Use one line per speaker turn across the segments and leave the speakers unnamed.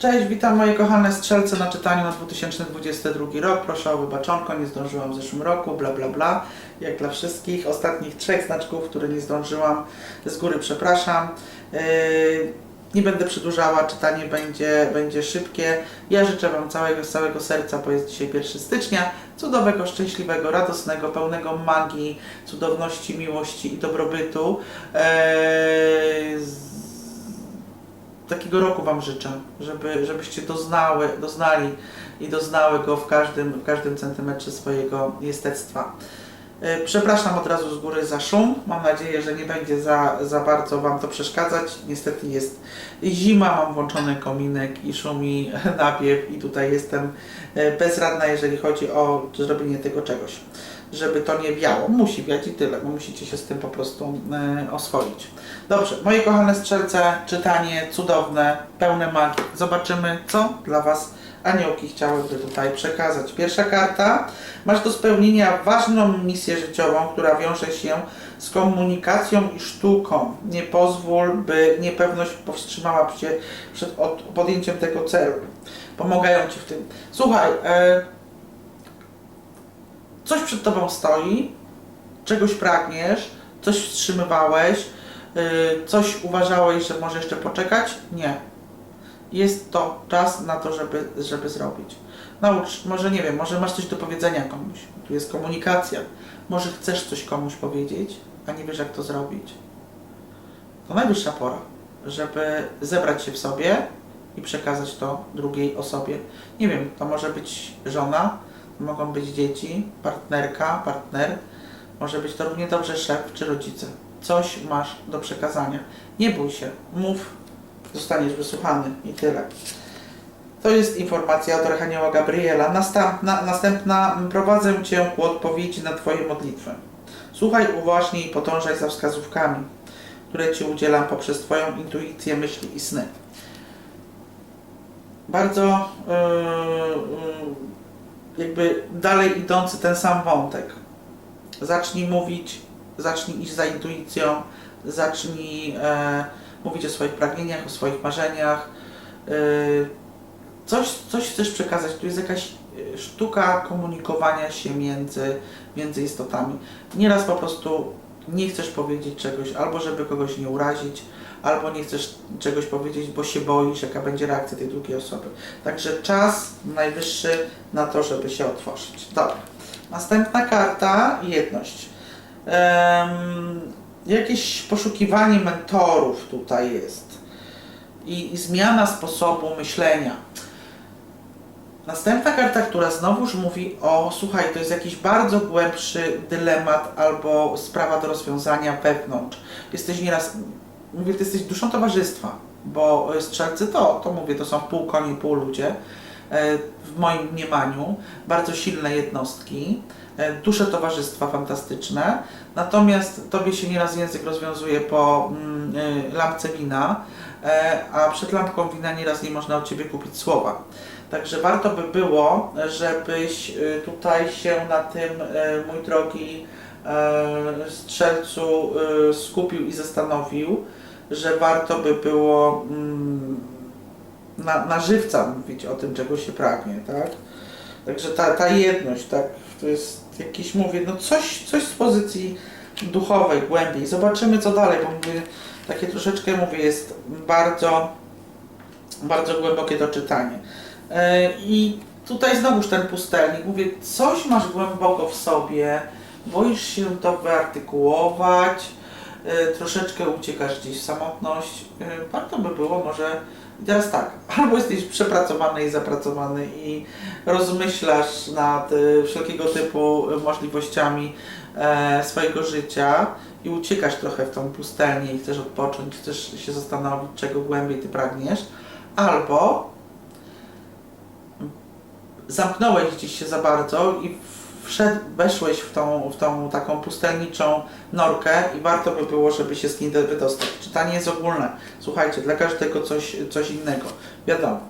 Cześć, witam moje kochane strzelce na czytaniu na 2022 rok. Proszę o wybaczonko, nie zdążyłam w zeszłym roku, bla bla bla. Jak dla wszystkich. Ostatnich trzech znaczków, które nie zdążyłam, z góry przepraszam. Yy, nie będę przedłużała, czytanie będzie, będzie szybkie. Ja życzę Wam całego, z całego serca, bo jest dzisiaj 1 stycznia, cudowego, szczęśliwego, radosnego, pełnego magii, cudowności, miłości i dobrobytu. Yy, takiego roku Wam życzę, żeby, żebyście doznały, doznali i doznały go w każdym, w każdym centymetrze swojego jestestwa. E, Przepraszam od razu z góry za szum. Mam nadzieję, że nie będzie za, za bardzo Wam to przeszkadzać. Niestety jest zima, mam włączony kominek i szumi napiew i tutaj jestem e, bezradna, jeżeli chodzi o zrobienie tego czegoś. Żeby to nie wiało. Musi wiać i tyle, bo musicie się z tym po prostu e, oswoić. Dobrze, moje kochane strzelce, czytanie cudowne, pełne magii. Zobaczymy, co dla Was aniołki chciałyby tutaj przekazać. Pierwsza karta. Masz do spełnienia ważną misję życiową, która wiąże się z komunikacją i sztuką. Nie pozwól, by niepewność powstrzymała Cię przed od, podjęciem tego celu. Pomagają Ci w tym. Słuchaj, e, coś przed Tobą stoi, czegoś pragniesz, coś wstrzymywałeś, y, coś uważałeś, że może jeszcze poczekać? Nie. Jest to czas na to, żeby, żeby zrobić. Naucz, może nie wiem, może masz coś do powiedzenia komuś. Tu jest komunikacja. Może chcesz coś komuś powiedzieć, a nie wiesz jak to zrobić. To najwyższa pora, żeby zebrać się w sobie i przekazać to drugiej osobie. Nie wiem, to może być żona, mogą być dzieci, partnerka, partner, może być to równie dobrze szef czy rodzice. Coś masz do przekazania. Nie bój się, mów, zostaniesz wysłuchany i tyle. To jest informacja od Archanioła Gabriela. Następna, następna prowadzę Cię ku odpowiedzi na Twoje modlitwy. Słuchaj uważnie i podążaj za wskazówkami, które Ci udzielam poprzez Twoją intuicję, myśli i sny. Bardzo yy, yy, jakby dalej idący ten sam wątek. Zacznij mówić, zacznij iść za intuicją, zacznij e, mówić o swoich pragnieniach, o swoich marzeniach. E, coś, coś chcesz przekazać, tu jest jakaś e, sztuka komunikowania się między, między istotami. Nieraz po prostu nie chcesz powiedzieć czegoś, albo żeby kogoś nie urazić, albo nie chcesz czegoś powiedzieć, bo się boisz, jaka będzie reakcja tej drugiej osoby. Także czas najwyższy na to, żeby się otworzyć. Dobra. Następna karta, jedność. Em, jakieś poszukiwanie mentorów tutaj jest i, i zmiana sposobu myślenia. Następna karta, która znowuż mówi o, słuchaj, to jest jakiś bardzo głębszy dylemat albo sprawa do rozwiązania wewnątrz. Jesteś nieraz, mówię, ty jesteś duszą towarzystwa, bo strzelcy to, to mówię, to są pół konie, pół ludzie, e, w moim mniemaniu, bardzo silne jednostki, e, dusze towarzystwa fantastyczne, natomiast tobie się nieraz język rozwiązuje po mm, e, lampce wina, a przed lampką wina nieraz nie można od ciebie kupić słowa. Także warto by było, żebyś y, tutaj się na tym, y, mój drogi y, strzelcu, skupił i zastanowił, że warto by było mm, na, na żywca mówić o tym, czego się pragnie, tak? Także ta, ta jedność, tak, to jest jakiś, mówię, no coś, coś z pozycji duchowej, głębiej. Zobaczymy co dalej, bo mówię, takie troszeczkę, mówię, jest bardzo, bardzo głębokie to czytanie. E, I tutaj znowuż ten pustelnik. Mówię, coś masz głęboko w sobie, boisz się to wyartykułować, e, troszeczkę uciekasz gdzieś w samotność. E, Warto by było może, teraz tak, albo jesteś przepracowany i zapracowany i rozmyślasz nad wszelkiego typu możliwościami swojego życia i uciekasz trochę w tą pustelnię i chcesz odpocząć, chcesz się zastanowić, czego głębiej ty pragniesz, albo zamknąłeś gdzieś się za bardzo i wszedł, weszłeś w tą, w tą taką pustelniczą norkę i warto by było, żeby się z niej wydostać. Czytanie jest ogólne. Słuchajcie, dla każdego coś, coś innego. Wiadomo.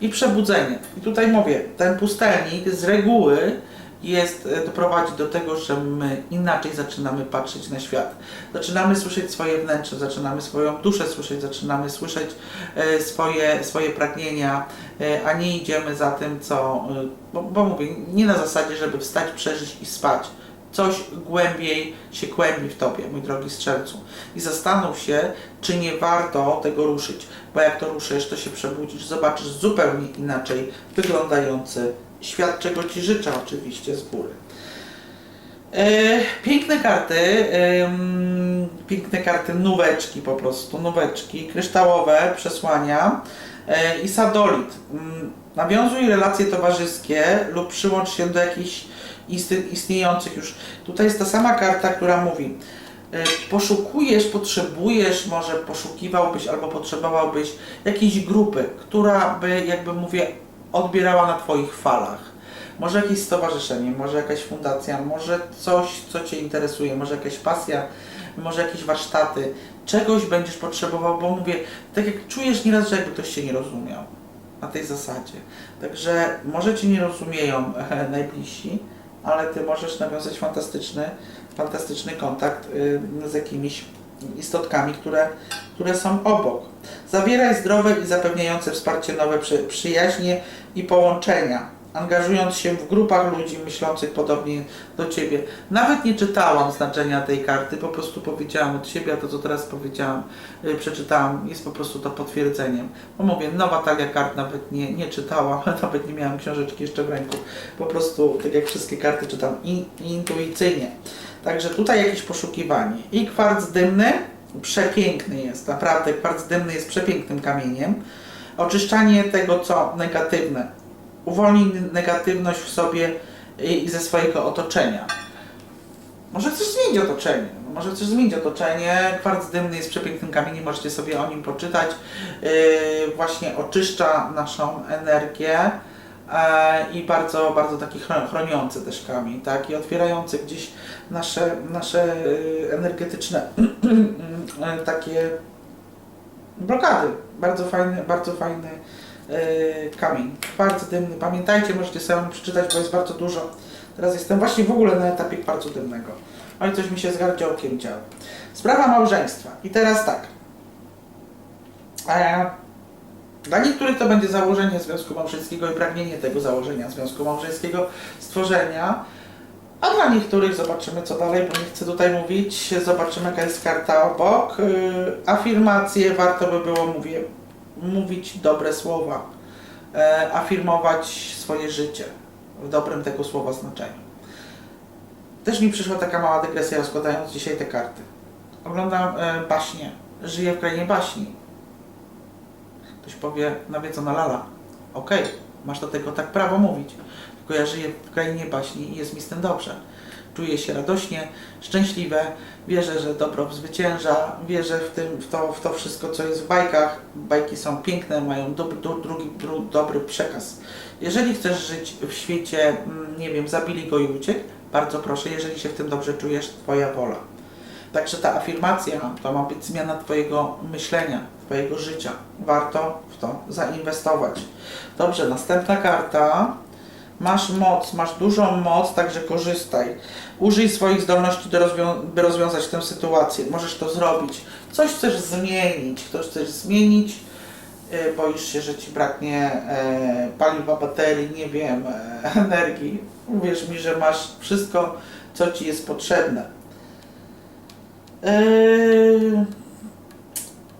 I przebudzenie. I tutaj mówię, ten pustelnik z reguły jest, e, doprowadzi do tego, że my inaczej zaczynamy patrzeć na świat. Zaczynamy słyszeć swoje wnętrze, zaczynamy swoją duszę słyszeć, zaczynamy słyszeć e, swoje, swoje pragnienia, e, a nie idziemy za tym, co, bo, bo mówię, nie na zasadzie, żeby wstać, przeżyć i spać. Coś głębiej się kłębi w tobie, mój drogi strzelcu. I zastanów się, czy nie warto tego ruszyć, bo jak to ruszysz, to się przebudzisz, zobaczysz zupełnie inaczej wyglądający świat, czego ci życzę oczywiście z góry. E, piękne karty, em, piękne karty nóweczki po prostu, nóweczki, kryształowe przesłania e, i sadolit. Mm, Nawiązuj relacje towarzyskie lub przyłącz się do jakichś istniejących już. Tutaj jest ta sama karta, która mówi e, poszukujesz, potrzebujesz, może poszukiwałbyś albo potrzebowałbyś jakiejś grupy, która by, jakby mówię, odbierała na Twoich falach. Może jakieś stowarzyszenie, może jakaś fundacja, może coś, co Cię interesuje, może jakaś pasja, może jakieś warsztaty. Czegoś będziesz potrzebował, bo mówię, tak jak czujesz nieraz, że jakby ktoś Cię nie rozumiał na tej zasadzie. Także może Cię nie rozumieją e, najbliżsi, ale Ty możesz nawiązać fantastyczny, fantastyczny kontakt y, z jakimiś istotkami, które, które są obok. Zawieraj zdrowe i zapewniające wsparcie nowe przy, przyjaźnie i połączenia, angażując się w grupach ludzi myślących podobnie do Ciebie. Nawet nie czytałam znaczenia tej karty, po prostu powiedziałam od siebie, a to co teraz powiedziałam, y, przeczytałam, jest po prostu to potwierdzeniem. Bo mówię, nowa talia kart nawet nie, nie czytałam, nawet nie miałam książeczki jeszcze w ręku. Po prostu, tak jak wszystkie karty czytam in, intuicyjnie. Także tutaj jakieś poszukiwanie. I kwarc dymny, przepiękny jest, naprawdę kwarc dymny jest przepięknym kamieniem. Oczyszczanie tego, co negatywne. Uwolnij negatywność w sobie i ze swojego otoczenia. Może chcesz zmienić otoczenie. Może chcesz zmienić otoczenie. Kwarc dymny jest przepięknym kamieniem, możecie sobie o nim poczytać. Yy, właśnie oczyszcza naszą energię i bardzo, bardzo taki chro- chroniący też kamień, tak? I otwierający gdzieś nasze, nasze yy, energetyczne yy, takie blokady. Bardzo fajny, bardzo fajny yy, kamień. Kwarc dymny. Pamiętajcie, możecie sobie przeczytać, bo jest bardzo dużo. Teraz jestem właśnie w ogóle na etapie kwarcu dymnego. Oj, coś mi się z gardziołkiem działo. Sprawa małżeństwa. I teraz tak. E, dla niektórych to będzie założenie związku małżeńskiego i pragnienie tego założenia związku małżeńskiego, stworzenia. A dla niektórych zobaczymy co dalej, bo nie chcę tutaj mówić. Zobaczymy jaka jest karta obok. Yy, afirmacje warto by było, mówię, mówić dobre słowa. E, afirmować swoje życie w dobrym tego słowa znaczeniu. Też mi przyszła taka mała dygresja rozkładając dzisiaj te karty. Oglądam e, baśnie. Żyję w krainie baśni. Ktoś powie, nawiedzona lala. Okej, masz do tego tak prawo mówić. Tylko ja żyję w krainie baśni i jest mi z tym dobrze. Czuję się radośnie, szczęśliwe, wierzę, że dobro zwycięża, wierzę w, tym, w, to, w to wszystko, co jest w bajkach. Bajki są piękne, mają dob, do, drugi, dru, dobry przekaz. Jeżeli chcesz żyć w świecie, mm, nie wiem, zabili go i uciekł, bardzo proszę, jeżeli się w tym dobrze czujesz, Twoja wola. Także ta afirmacja to ma być zmiana Twojego myślenia, Twojego życia. Warto w to zainwestować. Dobrze, następna karta. Masz moc, masz dużą moc, także korzystaj. Użyj swoich zdolności, do rozwią- by rozwiązać tę sytuację. Możesz to zrobić. Coś chcesz zmienić, coś chcesz zmienić. Yy, Boisz się, że ci braknie e, paliwa, baterii, nie wiem, e, energii. Uwierz mi, że masz wszystko, co ci jest potrzebne. Yy,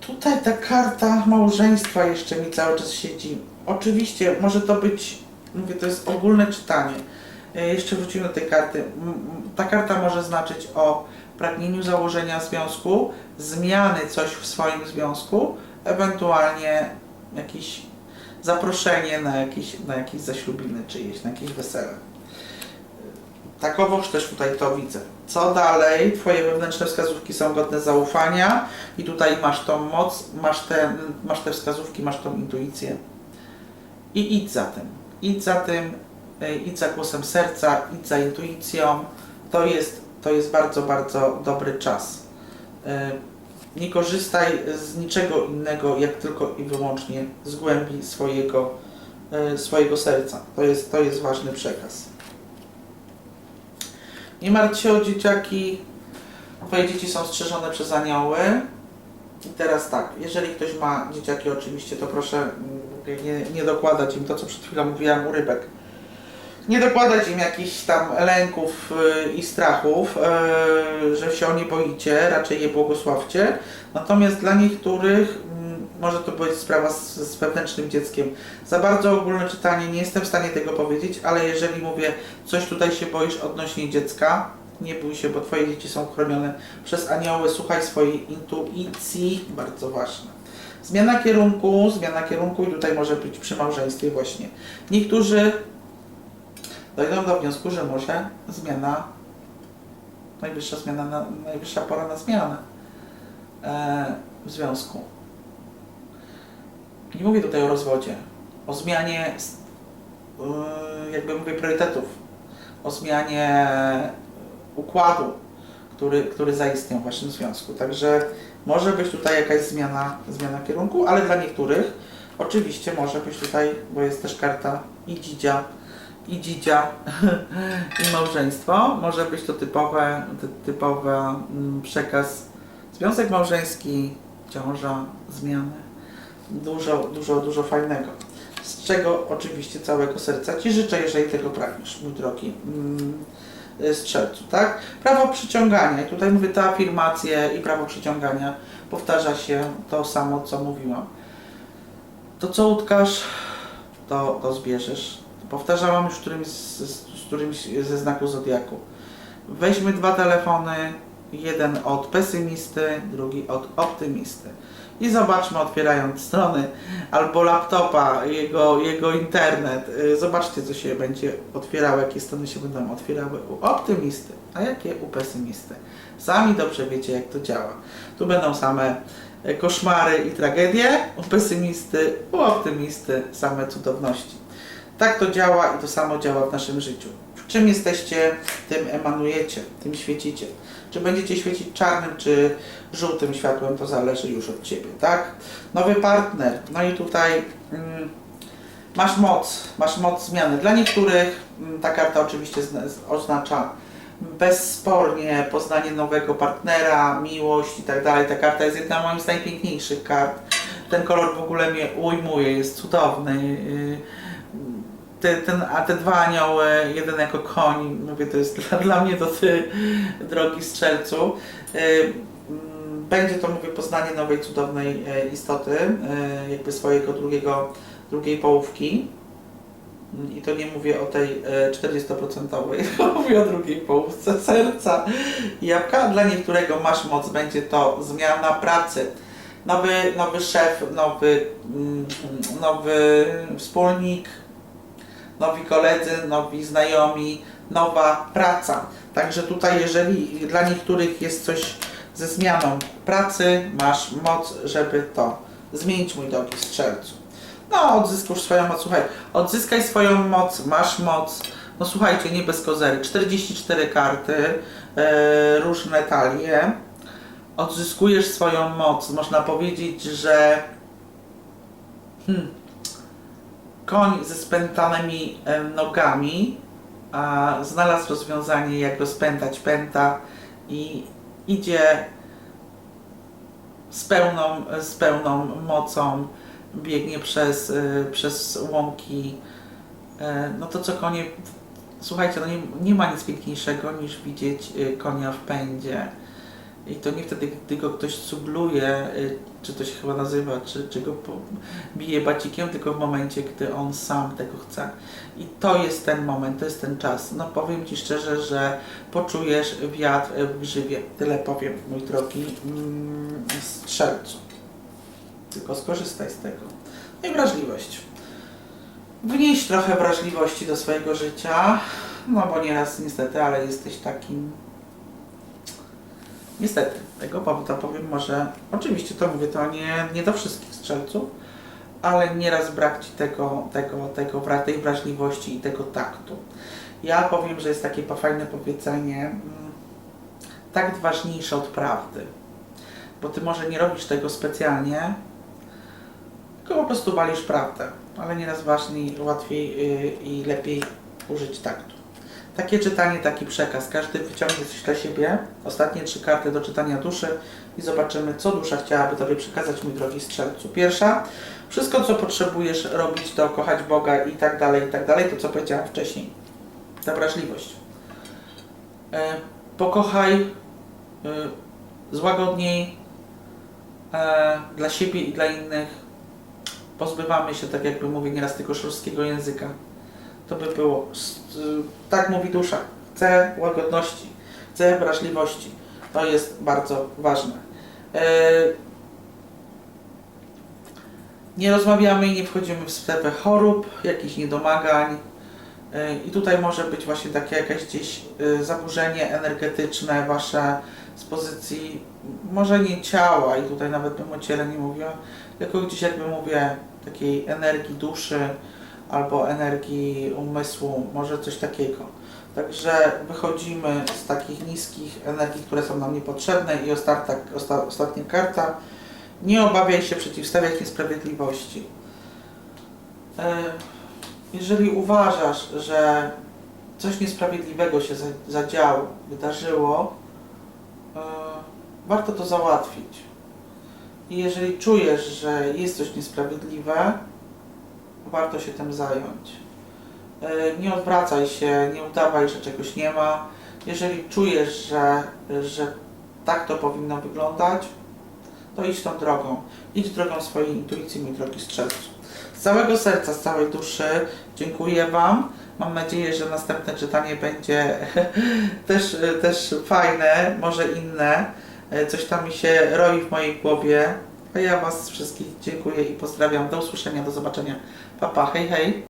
tutaj ta karta małżeństwa jeszcze mi cały czas siedzi. Oczywiście może to być, mówię, to jest ogólne czytanie. Yy, jeszcze wrócimy do tej karty. Ta karta może znaczyć o pragnieniu założenia związku, zmiany coś w swoim związku, ewentualnie jakieś zaproszenie na jakieś, na jakieś zaślubiny czyjeś, na jakieś wesele. Takowoż też tutaj to widzę. Co dalej? Twoje wewnętrzne wskazówki są godne zaufania i tutaj masz tą moc, masz te, masz te wskazówki, masz tą intuicję. I idź za tym. Idź za tym, y, idź za głosem serca, idź za intuicją. To jest, to jest bardzo, bardzo dobry czas. Y, Nie korzystaj z niczego innego, jak tylko i wyłącznie z głębi swojego, y, swojego serca. To jest, to jest ważny przekaz. Nie martw się o dzieciaki. Twoje dzieci są strzeżone przez anioły. I teraz tak, jeżeli ktoś ma dzieciaki oczywiście, to proszę nie, nie dokładać im to, co przed chwilą mówiłam u rybek. Nie dokładać im jakichś tam lęków y, i strachów, y, że się o nie boicie, raczej je błogosławcie. Natomiast dla niektórych może to być sprawa z, z wewnętrznym dzieckiem. Za bardzo ogólne czytanie, nie jestem w stanie tego powiedzieć, ale jeżeli mówię, coś tutaj się boisz odnośnie dziecka, nie bój się, bo Twoje dzieci są chronione przez anioły, słuchaj swojej intuicji, bardzo ważne. Zmiana kierunku, zmiana kierunku i tutaj może być przy małżeństwie właśnie. Niektórzy dojdą do wniosku, że może zmiana, najwyższa zmiana, na, najwyższa pora na zmianę e, w związku. Nie mówię tutaj o rozwodzie, o zmianie, yy, jakby mówię, priorytetów, o zmianie układu, który, który zaistniał w Waszym związku. Także może być tutaj jakaś zmiana, zmiana kierunku, ale dla niektórych oczywiście może być tutaj, bo jest też karta i dzidzia, i dzidzia, i małżeństwo. Może być to typowe, ty, typowy mm, przekaz, związek małżeński, ciąża, zmiany. Dużo, dużo, dużo fajnego. Z czego oczywiście całego serca Ci życzę, jeżeli tego pragniesz, mój drogi mm, strzelcu, tak? Prawo przyciągania. Tutaj mówię te afirmacje i prawo przyciągania. Powtarza się to samo, co mówiłam. To co utkasz, to, to zbierzesz. Powtarzałam już którymś z którymś ze znaku Zodiaku. Weźmy dwa telefony, jeden od pesymisty, drugi od optymisty. I zobaczmy, otwierając strony albo laptopa, jego, jego internet. y, Zobaczcie, co się będzie otwierało, jakie strony się będą otwierały u optymisty, a jakie u pesymisty. Sami dobrze wiecie, jak to działa. Tu będą same e, koszmary i tragedie, u pesymisty, u optymisty same cudowności. Tak to działa i to samo działa w naszym życiu. Czym jesteście, tym emanujecie, tym świecicie. Czy będziecie świecić czarnym, czy żółtym światłem, to zależy już od Ciebie, tak? Nowy partner, no i tutaj mm, masz moc, masz moc zmiany. Dla niektórych mm, ta karta oczywiście oznacza bezspornie poznanie nowego partnera, miłość i tak dalej. Ta karta jest jedna moim z najpiękniejszych kart. Ten kolor w ogóle mnie ujmuje, jest cudowny. Yy, te, ten, a te dwa anioły, jeden jako koń, mówię, to jest dla, dla mnie to ty, drogi strzelcu. Yy, mm, Będzie to, mówię, poznanie nowej, cudownej e, istoty, e, jakby swojego drugiego, drugiej połówki. I to nie mówię o tej e, 40%, tylko mówię o drugiej połówce serca. Jabłka dla niektórego masz moc, będzie to zmiana pracy. Nowy, nowy szef, nowy, mm, nowy wspólnik, nowi koledzy, nowi znajomi, nowa praca. Także tutaj, jeżeli dla niektórych jest coś ze zmianą pracy, masz moc, żeby to zmienić, mój drogi strzelcu. No, odzyskasz swoją moc, słuchaj, odzyskaj swoją moc, masz moc. No słuchajcie, nie bez kozery, 44 karty, e, różne talie. Odzyskujesz swoją moc. Można powiedzieć, że hmm, koń ze spętanymi e, nogami a, znalazł rozwiązanie, jak rozpętać pęta i idzie z pełną, z pełną mocą, biegnie przez, e, przez łąki. E, No to co konie, słuchajcie, no nie, nie ma nic piękniejszego niż widzieć konia w pędzie. I to nie wtedy, gdy go ktoś subluje, y, czy to się chyba nazywa, czy, czy go bije bacikiem, tylko w momencie, gdy on sam tego chce. I to jest ten moment, to jest ten czas. No powiem Ci szczerze, że poczujesz wiatr w grzywie. Tyle powiem, mój drogi mm, strzelcu. Tylko skorzystaj z tego. No i wrażliwość. Wnieś trochę wrażliwości do swojego życia, no bo nieraz niestety, ale jesteś takim Niestety, tego powodu powiem może, oczywiście to mówię, to nie, nie do wszystkich strzelców, ale nieraz brak Ci tego, tego, tego, tej wrażliwości i tego taktu. Ja powiem, że jest takie fajne powiedzenie, mm, takt ważniejszy od prawdy, bo Ty może nie robisz tego specjalnie, tylko po prostu walisz prawdę, ale nieraz ważniej, łatwiej yy, i lepiej użyć taktu. Takie czytanie, taki przekaz. Każdy wyciągnie coś dla siebie. Ostatnie trzy karty do czytania duszy i zobaczymy, co dusza chciałaby Tobie przekazać, mój drogi strzelcu. Pierwsza, wszystko, co potrzebujesz robić, to kochać Boga i tak dalej, i tak dalej, to co powiedziałam wcześniej. Ta wrażliwość. E, pokochaj e, złagodniej e, dla siebie i dla innych. Pozbywamy się, tak jakby mówię nieraz, tego szorstkiego języka. To by było. Y, Tak mówi dusza. Chcę łagodności, chcę wrażliwości. To jest bardzo ważne. E, Nie rozmawiamy i nie wchodzimy w strefę chorób, jakichś niedomagań. E, I tutaj może być właśnie takie jakieś gdzieś e, zaburzenie energetyczne wasze z pozycji może nie ciała i tutaj nawet bym o ciele nie mówiła, tylko gdzieś jakby mówię takiej energii duszy albo energii umysłu, może coś takiego. Także wychodzimy z takich niskich energii, które są nam niepotrzebne i ostatnia, osta, ostatnia karta. Nie obawiaj się przeciwstawiać niesprawiedliwości. E, Jeżeli uważasz, że coś niesprawiedliwego się za- zadziało, wydarzyło, e, warto to załatwić. I jeżeli czujesz, że jest coś niesprawiedliwe, warto się tym zająć. E, Nie odwracaj się, nie udawaj, że czegoś nie ma. Jeżeli czujesz, że, że tak to powinno wyglądać, to idź tą drogą. Idź drogą swojej intuicji, mój drogi strzelcu. Z całego serca, z całej duszy dziękuję Wam. Mam nadzieję, że następne czytanie będzie też, też fajne, może inne. E, Coś tam mi się roi w mojej głowie. A ja Was wszystkich dziękuję i pozdrawiam. Do usłyszenia, do zobaczenia. Pa, pa, hej, hej.